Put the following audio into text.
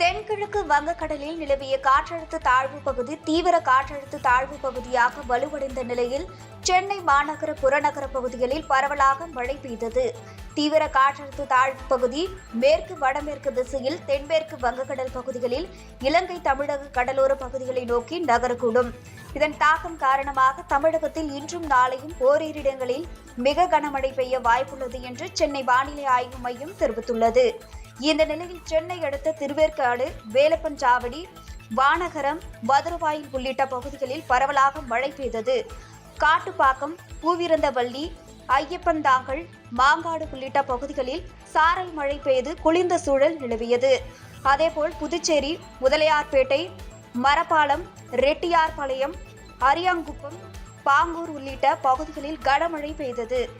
தென்கிழக்கு வங்கக்கடலில் நிலவிய காற்றழுத்த தாழ்வு பகுதி தீவிர காற்றழுத்த தாழ்வு பகுதியாக வலுவடைந்த நிலையில் சென்னை மாநகர புறநகர பகுதிகளில் பரவலாக மழை பெய்தது. தீவிர காற்றழுத்த தாழ்வு பகுதி மேற்கு வடமேற்கு திசையில் தென்மேற்கு வங்கக்கடல் பகுதிகளில் இலங்கை தமிழக கடலோர பகுதிகளை நோக்கி நகரக்கூடும். இதன் தாக்கம் காரணமாக தமிழகத்தில் இன்றும் நாளையும் ஓரிரு இடங்களில் மிக கனமழை பெய்ய வாய்ப்புள்ளது என்று சென்னை வானிலை ஆய்வு மையம் தெரிவித்துள்ளது. இந்த நிலையில் சென்னை அடுத்த திருவேற்காடு வேலப்பஞ்சாவடி வானகரம் மதுரவாயில் உள்ளிட்ட பகுதிகளில் பரவலாக மழை பெய்தது. காட்டுப்பாக்கம் பூவிருந்தவள்ளி ஐயப்பந்தாங்கல் மாங்காடு உள்ளிட்ட பகுதிகளில் சாரல் மழை பெய்து குளிர்ந்த சூழல் நிலவியது. அதேபோல் புதுச்சேரி முதலியார்பேட்டை மரப்பாலம் ரெட்டியார்பாளையம் அரியாங்குப்பம் பாங்கூர் உள்ளிட்ட பகுதிகளில் கனமழை பெய்தது.